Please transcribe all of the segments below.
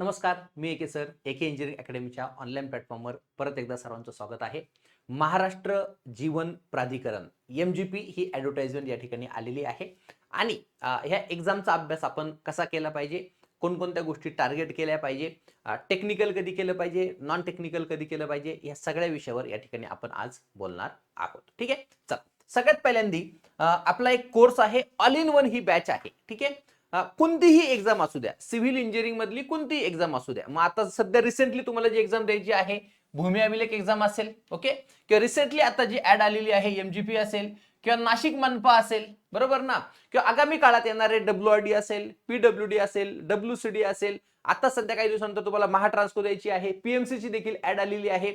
नमस्कार मी एके सर एके इंजिनिअरिंग अकॅडमीच्या ऑनलाईन प्लॅटफॉर्मवर परत एकदा सर्वांचं स्वागत आहे. Maharashtra Jeevan Pradhikaran M J P ही ॲडव्हर्टाइजमेंट या ठिकाणी आलेली आहे. आणि ह्या एक्झामचा अभ्यास आपण कसा केला पाहिजे? कोणकोणत्या गोष्टी टार्गेट केल्या पाहिजे? टेक्निकल कधी केलं पाहिजे? नॉन टेक्निकल कधी केलं पाहिजे? या सगळ्या विषयावर या ठिकाणी आपण आज बोलणार आहोत. ठीक आहे? चला सगळ्यात पहिल्यांदी आपला एक कोर्स आहे ऑल इन वन ही बॅच आहे. ठीक आहे? कोणतीही एक्झाम असू द्या. सिव्हिल इंजिनिअरिंग मधली कोणतीही एक्झाम असू द्या. मग आता सध्या रिसेंटली तुम्हाला जी एक्झाम द्यायची आहे भूमी अभिलेख एक्झाम असेल ओके किंवा रिसेंटली आता जी ऍड आलेली आहे एमजीपी असेल किंवा नाशिक मनपा असेल बरोबर ना? किंवा आगामी काळात येणारे डब्ल्यू आर डी असेल पीडब्ल्यू डी असेल डब्ल्यू सी डी असेल आता सध्या काही दिवसानंतर तुम्हाला महाट्रान्सको द्यायची आहे पीएमसीची देखील ऍड आलेली आहे.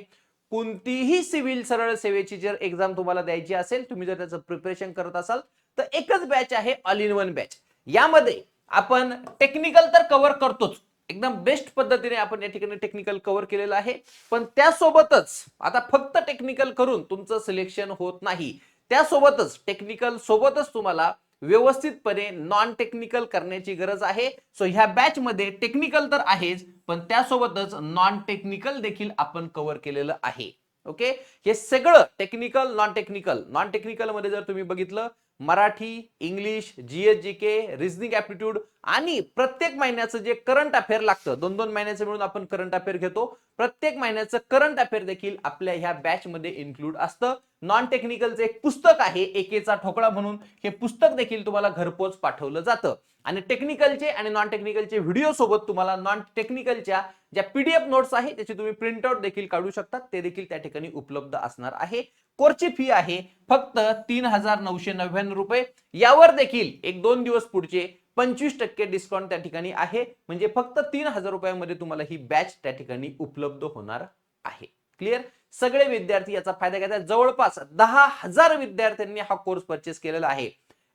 कोणतीही सिव्हिल सरळ सेवेची जर एक्झाम तुम्हाला द्यायची असेल तुम्ही जर त्याचं प्रिपरेशन करत असाल तर एकच बॅच आहे ऑल इन वन बॅच यामध्ये आपण टेक्निकल तर कव्हर करतोच. एकदम बेस्ट पद्धतीने आपण या ठिकाणी टेक्निकल कव्हर केलेलं आहे. पण त्यासोबतच आता फक्त टेक्निकल करून तुमचं सिलेक्शन होत नाही. त्यासोबतच टेक्निकल सोबतच तुम्हाला व्यवस्थितपणे नॉन टेक्निकल करण्याची गरज आहे. सो ह्या बॅच मध्ये टेक्निकल तर आहेच पण त्यासोबतच नॉन टेक्निकल देखील आपण कव्हर केलेलं आहे. ओके हे सगळं टेक्निकल नॉन टेक्निकल नॉन टेक्निकलमध्ये जर तुम्ही बघितलं Marathi English GS G K reasoning aptitude आणि प्रत्येक महिन्याचं जे करंट अफेअर लागतं दोन दोन महिन्याचं मिळून आपण करंट अफेअर घेतो. प्रत्येक महिन्याचं करंट अफेअर देखील आपल्या ह्या बॅच मध्ये इन्क्लूड असतं. नॉन टेक्निकलचं एक पुस्तक आहे एकेचा ठोकळा म्हणून. हे पुस्तक देखील तुम्हाला घरपोच पाठवलं जातं. आणि टेक्निकलचे आणि नॉन टेक्निकलचे व्हिडिओ सोबत तुम्हाला नॉन टेक्निकलच्या ज्या पीडीएफ नोट्स आहे त्याची तुम्ही प्रिंटआउट देखील काढू शकता ते देखील त्या ठिकाणी उपलब्ध असणार आहे. कोर्सची फी आहे फक्त तीन हजार नऊशे नव्याण्णव रुपये. यावर देखील एक दोन दिवस पुढचे पंचवीस टक्के डिस्काउंट त्या ठिकाणी आहे. म्हणजे फक्त तीन हजार रुपयामध्ये तुम्हाला ही बॅच त्या ठिकाणी उपलब्ध होणार आहे. क्लिअर सगळे विद्यार्थी याचा फायदा घ्यायचा जवळपास दहा हजार विद्यार्थ्यांनी हा कोर्स परचेस केलेला आहे.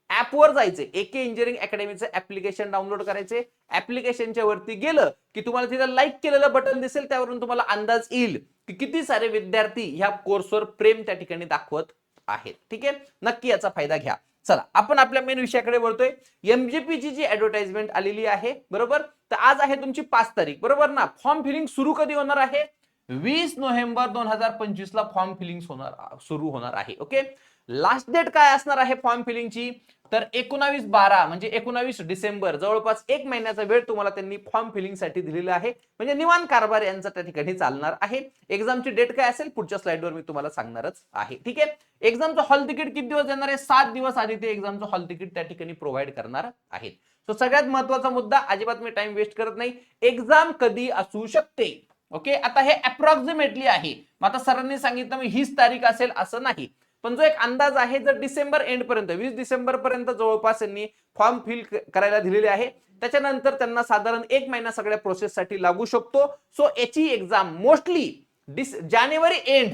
ऍपवर जायचे. एके इंजिनिअरिंग अकॅडमीचं ऍप्लिकेशन डाउनलोड करायचे. ऍप्लिकेशनच्या वरती गेलं की तुम्हाला तिथं लाईक केलेलं बटन दिसेल. त्यावरून तुम्हाला अंदाज येईल की किती सारे विद्यार्थी ह्या कोर्सवर प्रेम त्या ठिकाणी दाखवत आहेत. ठीक आहे? नक्की याचा फायदा घ्या. चला आपण आपल्या मेन विषयाकडे वळतोय. एमजेपीची जी ऍडव्हर्टाइजमेंट आलेली आहे बरोबर? तर आज आहे तुमची पाच तारीख बरोबर ना? फॉर्म फिलिंग सुरू कधी होणार आहे? वीस नोव्हेंबर दोन हजार पंचवीस ला फॉर्म फिलिंग होणार सुरू होणार आहे ओके लास्ट डेट काय असणार आहे फॉर्म फिलिंगची तर एकोणावीस बारा म्हणजे एकोणावीस डिसेंबर जवळपास एक महिन्याचा वेळ तुम्हाला त्यांनी फॉर्म फिलिंगसाठी दिलेला आहे. म्हणजे निवान कारभार यांचा त्या ठिकाणी चालणार आहे. एक्झामची डेट काय असेल पुढच्या स्लाइडवर मी तुम्हाला सांगणारच आहे. ठीक आहे? एक्झामचं हॉल तिकीट किती दिवस देणार आहे? सात दिवस आधी ते एक्झामचं हॉल तिकीट त्या ठिकाणी प्रोव्हाइड करणार आहेत. सो सगळ्यात महत्त्वाचा मुद्दा अजिबात मी टाइम वेस्ट करत नाही. एक्झाम कधी असू शकते? ओके आता हे अप्रॉक्सिमेटली आहे. मग आता सरांनी सांगितलं मी हीच तारीख असेल असं नाही. पण जो एक अंदाज आहे जर डिसेंबर एंड पर्यंत वीस डिसेंबर पर्यंत जवळपास यांनी फॉर्म फिल करायला दिलेले आहे. त्याच्यानंतर त्यांना साधारण एक महिना सगळ्या प्रोसेससाठी लागू शकतो. सो याची एक्झाम मोस्टली डिस जानेवारी एंड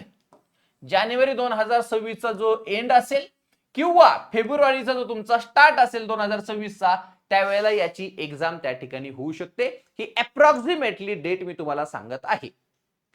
जानेवारी दोन हजार सव्वीसचा जो एंड असेल किंवा फेब्रुवारीचा जो तुमचा स्टार्ट असेल दोन हजार सव्वीसचा त्यावेळेला याची एक्झाम त्या ठिकाणी होऊ शकते. ही अप्रॉक्सिमेटली डेट मी तुम्हाला सांगत आहे.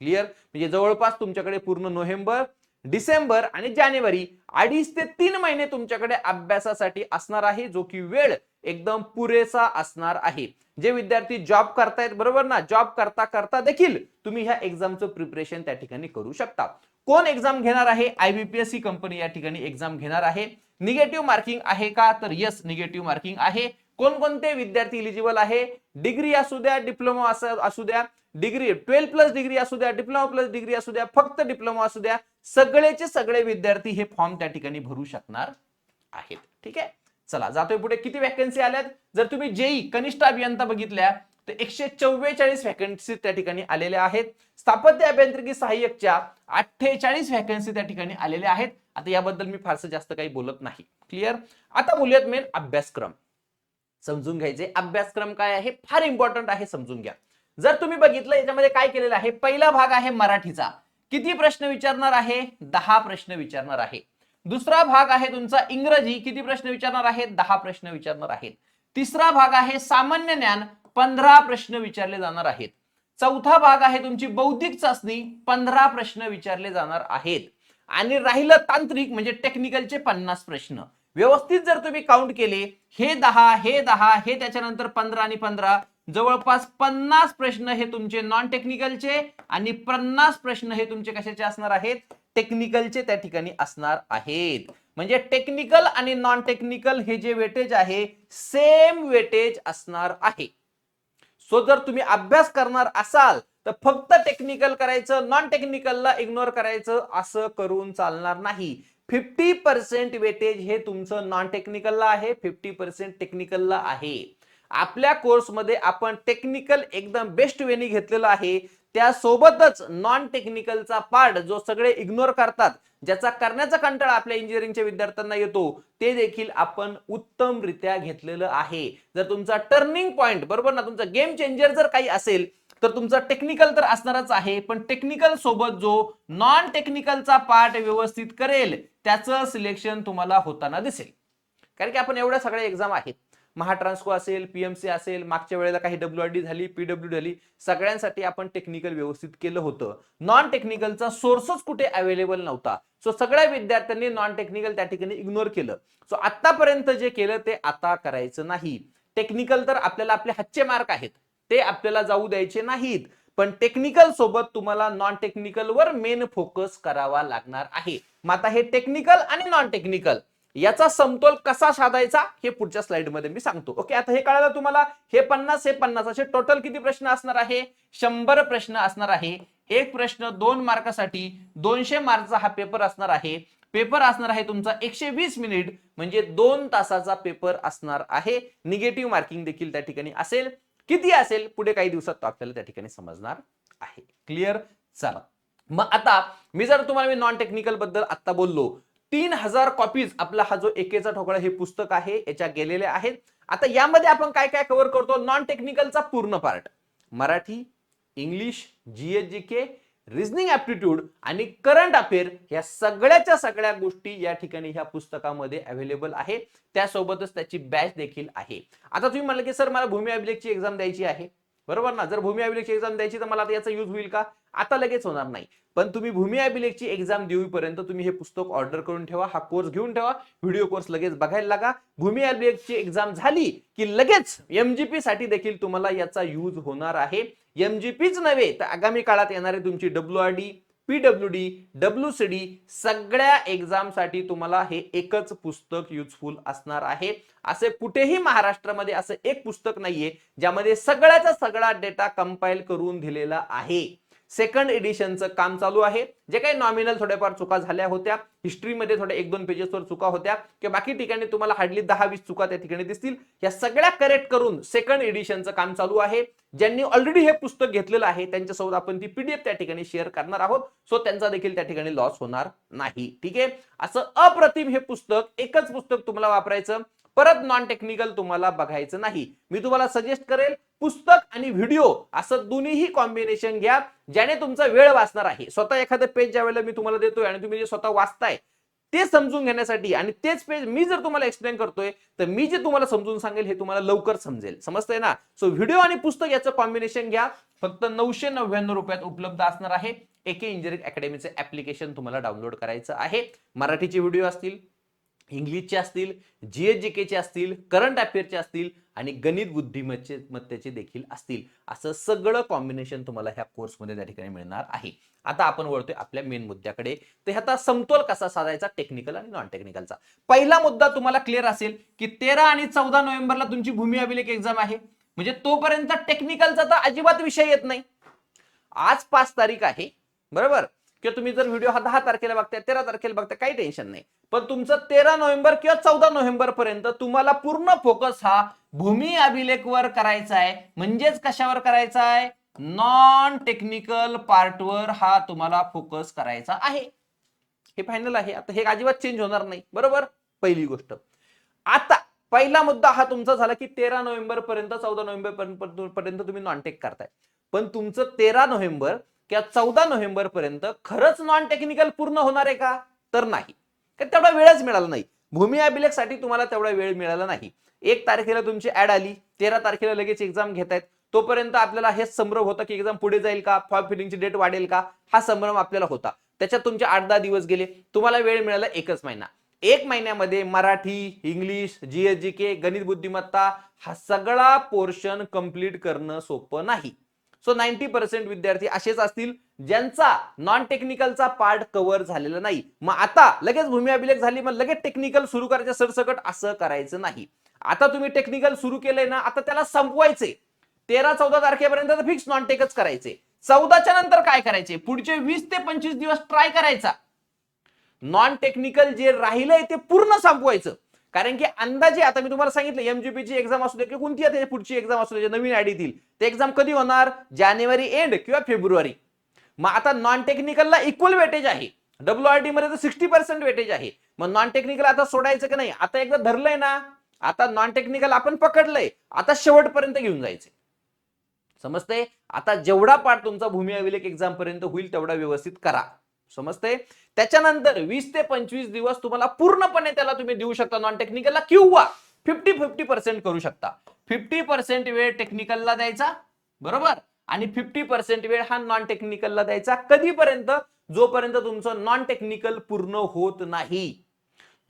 क्लिअर म्हणजे जवळपास तुमच्याकडे पूर्ण नोव्हेंबर डिसेंबर आणि जानेवारी अडीच ते तीन महिने तुमच्याकडे अभ्यासासाठी असणार आहे जो की वेळ एकदम पुरेसा असणार आहे. जे विद्यार्थी जॉब करतायत बरोबर ना? जॉब करता करता देखील तुम्ही ह्या एक्झामचं प्रिपरेशन त्या ठिकाणी करू शकता. कोण एक्झाम घेणार आहे? आयबीपीएससी कंपनी या ठिकाणी एक्झाम घेणार आहे. निगेटिव्ह मार्किंग आहे का? तर येस निगेटिव्ह मार्किंग आहे. कोणकोणते विद्यार्थी इलिजिबल आहे? डिग्री असू द्या डिप्लोमा असू द्या. डिग्री ट्वेल्व प्लस डिग्री असू द्या डिप्लोमा प्लस डिग्री असू द्या फक्त डिप्लोमा असू द्या. सगळेचे सगळे विद्यार्थी हे फॉर्म त्या ठिकाणी भरू शकणार आहेत. ठीक आहे? चला जातोय पुढे. किती वॅकन्सी आल्यात? जर तुम्ही जेई कनिष्ठ अभियंता बघितल्या तर एकशे चव्वेचाळीस व्हॅकन्सी त्या ठिकाणी आलेल्या आहेत. स्थापत्य अभियांत्रिकी सहाय्यकच्या अठ्ठेचाळीस व्हॅकन्सी त्या ठिकाणी आलेल्या आहेत. आता याबद्दल मी फारसं जास्त काही बोलत नाही. क्लिअर आता बोलूयात मेन अभ्यासक्रम. समजून घ्यायचे. अभ्यासक्रम काय आहे? फार इम्पॉर्टंट आहे समजून घ्या. जर तुम्ही बघितलं याच्यामध्ये काय केलेलं आहे? पहिला भाग आहे मराठीचा. किती प्रश्न विचारणार आहे? दहा प्रश्न विचारणार आहे. दुसरा भाग आहे तुमचा इंग्रजी. किती प्रश्न विचारणार आहे दहा प्रश्न विचारणार आहेत. तिसरा भाग आहे सामान्य ज्ञान. पंधरा प्रश्न विचारले जाणार आहेत. चौथा भाग आहे तुमची बौद्धिक चाचणी. पंधरा प्रश्न विचारले जाणार आहेत. आणि राहिलं तांत्रिक म्हणजे टेक्निकलचे पन्नास प्रश्न. व्यवस्थित जर तुम्ही काउंट केले हे दहा हे दहा हे त्याच्यानंतर पंधरा आणि पंधरा जवळपास पन्नास प्रश्न हे तुमचे नॉन टेक्निकलचे आणि पन्नास प्रश्न हे तुमचे कशाचे असणार आहेत? टेक्निकलचे त्या ठिकाणी असणार आहेत. म्हणजे टेक्निकल आणि नॉन टेक्निकल हे जे वेटेज आहे सेम वेटेज असणार आहे. सो जर तुम्ही अभ्यास करणार असाल तर फक्त टेक्निकल करायचं नॉन टेक्निकलला इग्नोर करायचं असं करून चालणार नाही. फिफ्टी पर्सेंट वेटेज हे तुमचं नॉन टेक्निकलला आहे फिफ्टी पर्सेंट टेक्निकलला आहे. आपल्या कोर्समध्ये आपण टेक्निकल एकदम बेस्ट वेनी घेतलेलं आहे. त्यासोबतच नॉन टेक्निकलचा पार्ट जो सगळे इग्नोर करतात ज्याचा करण्याचा कंटाळा आपल्या इंजिनिअरिंगच्या विद्यार्थ्यांना येतो ते देखील आपण उत्तमरित्या घेतलेलं आहे. जर तुमचा टर्निंग पॉइंट बरोबर ना? तुमचा गेम चेंजर जर काही असेल तर तुमचा टेक्निकल तर असणारच आहे पण टेक्निकल सोबत जो नॉन टेक्निकलचा पार्ट व्यवस्थित करेल त्याचं सिलेक्शन तुम्हाला होताना दिसेल. कारण की आपण एवढ्या सगळ्या एक्झाम आहेत. महाट्रान्सको असेल पीएमसी असेल मागच्या वेळेला काही डब्ल्यू आर डी झाली पीडब्ल्यू झाली सगळ्यांसाठी आपण टेक्निकल व्यवस्थित केलं होतं. नॉन टेक्निकलचा सोर्सच कुठे अवेलेबल नव्हता. सो सगळ्या विद्यार्थ्यांनी नॉन टेक्निकल त्या ठिकाणी इग्नोर केलं. सो आतापर्यंत जे केलं ते आता करायचं नाही. टेक्निकल तर आपल्याला आपले हातचे मार्क आहेत. ते आपल्याला जाऊ द्यायचे नाहीत. पण टेक्निकल सोबत तुम्हाला नॉन टेक्निकल वर मेन फोकस करावा लागणार आहे. मग आता हे टेक्निकल आणि नॉन टेक्निकल याचा समतोल कसा साधायचा हे पुढच्या स्लाइडमध्ये मी सांगतो. ओके आता हे कळालं तुम्हाला? हे पन्नास हे पन्नास. असे टोटल किती प्रश्न असणार आहे? शंभर प्रश्न असणार आहे. एक प्रश्न दोन मार्कासाठी दोनशे मार्कचा हा पेपर असणार आहे. पेपर असणार आहे तुमचा एकशे वीस मिनिट म्हणजे दोन तासाचा पेपर असणार आहे. निगेटिव्ह मार्किंग देखील त्या ठिकाणी असेल. किती असेल? पुढे काही दिवसात तो आपल्याला त्या ठिकाणी समजणार आहे. क्लिअर चला. मग आता मी जर तुम्हाला मी नॉन टेक्निकलबद्दल आता बोललो तीन हजार कॉपीज आपला हा जो एकेचा ठोकळा हे पुस्तक आहे याच्या गेलेले आहेत. आता यामध्ये आपण काय काय कव्हर करतो? नॉन टेक्निकलचा पूर्ण part Marathi English GS G K reasoning aptitude आणि करंट अफेअर या सगळ्याच्या सगळ्या गोष्टी या ठिकाणी ह्या पुस्तकामध्ये अवेलेबल आहे. त्यासोबतच त्याची बॅच देखील आहे. आता तुम्ही म्हणलं की सर मला भूमी अभिलेखची एक्झाम द्यायची आहे. बरोबर ना? जर भूमी अभिलेखची एक्झाम द्यायची तर मला आता याचा यूज होईल का? आता लगेच होणार नाही. पण तुम्ही भूमी अभिलेखची एक्झाम देऊपर्यंत तुम्ही हे पुस्तक ऑर्डर करून ठेवा हा कोर्स घेऊन ठेवा व्हिडिओ कोर्स लगेच बघायला लागा. भूमी अभिलेखची एक्झाम झाली की लगेच एमजीपी साठी देखील तुम्हाला याचा यूज होणार आहे. एमजीपीच नव्हे तर आगामी काळात येणारे तुमची W R D P W D W C D सगळ्या एक्झामसाठी तुम्हाला हे एकच पुस्तक युजफुल असणार आहे. असे कुठेही महाराष्ट्रामध्ये असं एक पुस्तक नाहीये ज्यामध्ये सगळ्याचा सगळा डेटा कंपाईल करून दिलेला आहे. सेकंड एडिशनचं काम चालू आहे. जे काही नॉमिनल थोड्याफार चुका झाल्या होत्या हिस्ट्रीमध्ये थोड्या एक दोन पेजेसवर चुका होत्या किंवा बाकी ठिकाणी तुम्हाला हार्डली दहा वीस चुका त्या ठिकाणी दिसतील. या सगळ्या करेक्ट करून सेकंड एडिशनचं काम चालू आहे. ज्यांनी ऑलरेडी हे पुस्तक घेतलेलं आहे त्यांच्यासोबत आपण ती पीडीएफ त्या ठिकाणी शेअर करणार आहोत. सो त्यांचा देखील त्या ठिकाणी लॉस होणार नाही. ठीक आहे? असं अप्रतिम हे पुस्तक एकच पुस्तक तुम्हाला वापरायचं. परत नॉन टेक्निकल तुम्हाला बघायचं नाही. मी तुम्हाला सजेस्ट करेल पुस्तक आणि व्हिडिओ असं दोन्हीही कॉम्बिनेशन घ्या ज्याने तुमचा वेळ वाचणार आहे. स्वतः एखादं पेज ज्या वेळेला मी तुम्हाला देतोय आणि तुम्ही जे स्वतः वाचताय ते समजून घेण्यासाठी आणि तेच पेज मी जर तुम्हाला एक्सप्लेन करतोय तर मी जे तुम्हाला समजून सांगेल हे तुम्हाला लवकर समजेल. समजतंय ना? सो व्हिडिओ आणि पुस्तक याचं कॉम्बिनेशन घ्या. फक्त नऊशे नव्याण्णव रुपयात उपलब्ध असणार आहे. एके इंजिनिअरिंग अकॅडमीचे ऍप्लिकेशन तुम्हाला डाउनलोड करायचं आहे. मराठीचे व्हिडिओ असतील इंग्लिशचे असतील जीएस जी केचे असतील करंट अफेअरचे असतील आणि गणित बुद्धिमत्ते मत्तेचे देखील असतील. असं सगळं कॉम्बिनेशन तुम्हाला ह्या कोर्समध्ये त्या ठिकाणी मिळणार आहे. आता आपण वळतोय आपल्या मेन मुद्द्याकडे. तर ह्याचा समतोल कसा साधायचा? टेक्निकल आणि नॉन टेक्निकलचा पहिला मुद्दा तुम्हाला क्लिअर असेल की तेरा आणि चौदा नोव्हेंबरला तुमची भूमी अभिलेख एक्झाम आहे. म्हणजे तोपर्यंत टेक्निकलचा तर अजिबात विषय येत नाही. आज पाच तारीख आहे. बरोबर? किंवा तुम्ही जर व्हिडिओ हा दहा तारखेला बघताय तेरा तारखेला बघताय काही टेन्शन नाही. पण तुमचं तेरा नोव्हेंबर किंवा चौदा नोव्हेंबर पर्यंत तुम्हाला पूर्ण फोकस हा भूमी अभिलेखवर करायचा आहे. म्हणजेच कशावर करायचा आहे? नॉन टेक्निकल पार्टवर हा तुम्हाला फोकस करायचा आहे. हे फायनल आहे. आता हे अजिबात चेंज होणार नाही. बरोबर? पहिली गोष्ट. आता पहिला मुद्दा हा तुमचा झाला की तेरा नोव्हेंबर पर्यंत चौदा नोव्हेंबर पर्यंत पर्यंत तुम्ही नॉन टेक करताय. पण तुमचं तेरा नोव्हेंबर किंवा चौदा नोव्हेंबर पर्यंत खरंच नॉन टेक्निकल पूर्ण होणार आहे का? तर नाही. कारण तेवढा वेळच मिळाला नाही. भूमी अभिलेखसाठी तुम्हाला तेवढा वेळ मिळाला नाही. एक तारखेला तुमची ऍड आली तेरा तारखेला लगेच एक्झाम घेतायत. तोपर्यंत आपल्याला हेच संभ्रम होता की एक्झाम पुढे जाईल का? फॉर्म फिलिंगची डेट वाढेल का? हा संभ्रम आपल्याला होता. त्याच्यात तुमचे आठ दहा दिवस गेले. तुम्हाला वेळ मिळाला एकच महिना. एक महिन्यामध्ये Marathi English GS G K गणित बुद्धिमत्ता हा सगळा पोर्शन कंप्लीट करणं सोपं नाही. सो नाईन्टी पर्सेंट विद्यार्थी असेच असतील ज्यांचा नॉन टेक्निकलचा पार्ट कव्हर झालेला नाही. मग आता लगेच भूमी अभिलेख झाली मग लगेच टेक्निकल सुरू करायचं सरसकट असं करायचं नाही. आता तुम्ही टेक्निकल सुरू केलंय ना आता त्याला संपवायचे तेरा चौदा तारखेपर्यंत फिक्स नॉन टेकच करायचे. चौदाच्या नंतर काय करायचे? पुढचे वीस ते पंचवीस दिवस ट्राय करायचा. नॉन टेक्निकल जे राहिलंय ते पूर्ण संपवायचं. कारण की अंदाजे आता मी तुम्हाला सांगितलं एमजीपीची एक्झाम असू दे किंवा कोणती आहे पुढची एक्झाम असू दे जे नवीन आयडी देईल ते एक्झाम कधी होणार? जानेवारी एंड किंवा फेब्रुवारी. मग आता नॉन टेक्निकलला इक्वल वेटेज आहे. डब्ल्यू आर टी मध्ये तर सिक्स्टी पर्सेंट वेटेज आहे. मग नॉन टेक्निकल आता सोडायचं की नाही? आता एकदा धरलंय ना आता नॉन टेक्निकल आपण पकडलंय आता शेवटपर्यंत घेऊन जायचे समजते आता जेवढा पाठ तुमचा भूमी अभिलेख एक्झाम पर्यंत होईल तेवढा व्यवस्थित करा. समजते त्याच्यानंतर वीस ते पंचवीस दिवस तुम्हाला पूर्णपणे त्याला तुम्ही देऊ शकता नॉन टेक्निकलला किंवा फिफ्टी फिफ्टी पर्सेंट करू शकता. फिफ्टी पर्सेंट वेळ टेक्निकलला द्यायचा बरोबर? आणि फिफ्टी पर्सेंट वेळ हा नॉन टेक्निकलला द्यायचा. कधीपर्यंत? जोपर्यंत तुमचं नॉन टेक्निकल पूर्ण होत नाही.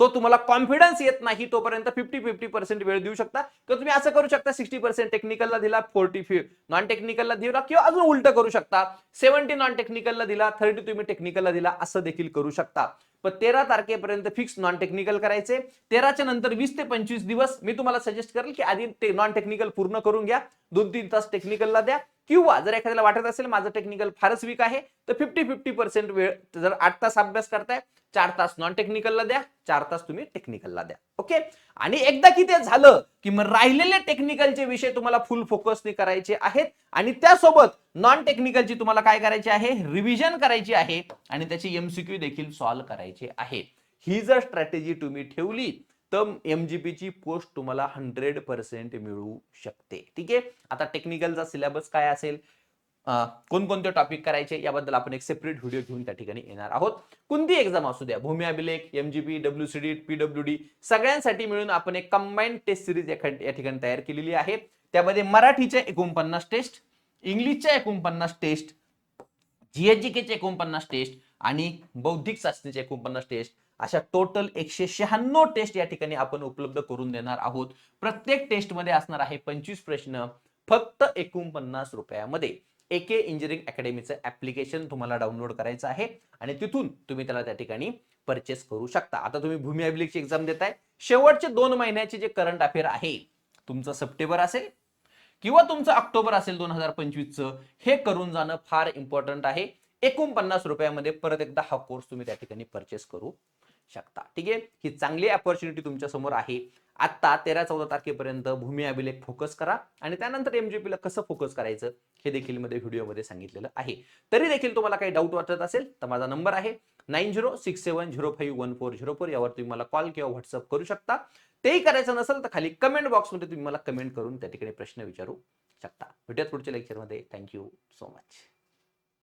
तो तुम्हाला कॉन्फिडन्स येत नाही तोपर्यंत फिफ्टी फिफ्टी पर्सेंट वेळ देऊ शकता. किंवा तुम्ही असं करू शकता सिक्स्टी पर्सेंट टेक्निकलला दिला फोर्टी नॉन टेक्निकलला दिला किंवा अजून उलट करू शकता. सेव्हन्टी नॉन टेक्निकलला दिला थर्टी तुम्ही टेक्निकलला दिला असं देखील करू शकता. पण तेरा तारखेपर्यंत फिक्स नॉन टेक्निकल करायचे. तेराच्या नंतर वीस ते पंचवीस दिवस मी तुम्हाला सजेस्ट करेल की आधी नॉन टेक्निकल पूर्ण करून घ्या. दोन तीन तास टेक्निकलला द्या. किंवा जर एखाद्याला वाटत असेल माझं टेक्निकल फारच वीक आहे तर फिफ्टी फिफ्टी पर्सेंट वेळ जर आठ तास अभ्यास करताय चार तास नॉन टेक्निकलला द्या चार तास तुम्ही टेक्निकलला द्या. ओके आणि एकदा की ते झालं की मग राहिलेले टेक्निकलचे विषय तुम्हाला फुल फोकसने करायचे आहेत आणि त्यासोबत नॉन टेक्निकलची तुम्हाला काय करायची आहे? रिव्हिजन करायची आहे आणि त्याची एमसीक्यू देखील सॉल्व्ह करायचे आहे. ही जर स्ट्रॅटेजी तुम्ही ठेवली तर एमजीपी ची पोस्ट तुम्हाला हंड्रेड पर्सेंट मिळू शकते. ठीक आहे? आता टेक्निकलचा सिलेबस काय असेल? कोणकोणते टॉपिक करायचे? याबद्दल आपण एक सेपरेट व्हिडिओ घेऊन त्या ठिकाणी येणार आहोत. कोणती एक्झाम असू द्या? Bhumi Abhilekh MGP W C D P W D सगळ्यांसाठी मिळून आपण एक कंबाईंड टेस्ट सिरीज या ठिकाणी तयार केलेली आहे. त्यामध्ये मराठीच्या एकोणपन्नास टेस्ट इंग्लिशच्या एकोणपन्नास टेस्ट जीएचजीकेचे एकोणपन्नास टेस्ट आणि बौद्धिक चाचणीच्या एकोणपन्नास टेस्ट अशा टोटल एकशे शहाण्णव टेस्ट या ठिकाणी आपण उपलब्ध करून देणार आहोत. प्रत्येक टेस्टमध्ये असणार आहे पंचवीस प्रश्न फक्त एकोणपन्नास रुपयामध्ये. एके इंजिनिअरिंग अकॅडमीचं ऍप्लिकेशन तुम्हाला डाउनलोड करायचं आहे आणि तिथून तुम्ही त्याला त्या ठिकाणी परचेस करू शकता. आता तुम्ही भूमी अभिलेखची एक्झाम देताय. शेवटचे दोन महिन्याचे जे करंट अफेअर आहे तुमचं सप्टेंबर असेल किंवा तुमचं ऑक्टोबर असेल दोन हजार पंचवीसचं हे करून जाणं फार इम्पॉर्टंट आहे. एकोणपन्नास रुपयामध्ये परत एकदा हा कोर्स तुम्ही त्या ठिकाणी परचेस करू शकता. ठीक आहे? ही चांगली अपॉर्च्युनिटी तुमच्यासमोर आहे. आता तेरा चौदा तारखेपर्यंत भूमी अभिलेख फोकस करा आणि त्यानंतर एमजीपीला कसं फोकस करायचं हे देखील मध्ये व्हिडिओमध्ये सांगितलेलं आहे. तरी देखील तुम्हाला काही डाऊट वाटत असेल तर माझा नंबर आहे nine zero six seven zero five one four zero four यावर तुम्ही मला कॉल किंवा व्हॉट्सअप करू शकता. तेही करायचं नसेल तर खाली कमेंट बॉक्समध्ये तुम्ही मला कमेंट करून त्या ठिकाणी प्रश्न विचारू शकता. भेटूयात पुढच्या लेक्चरमध्ये थँक्यू सो मच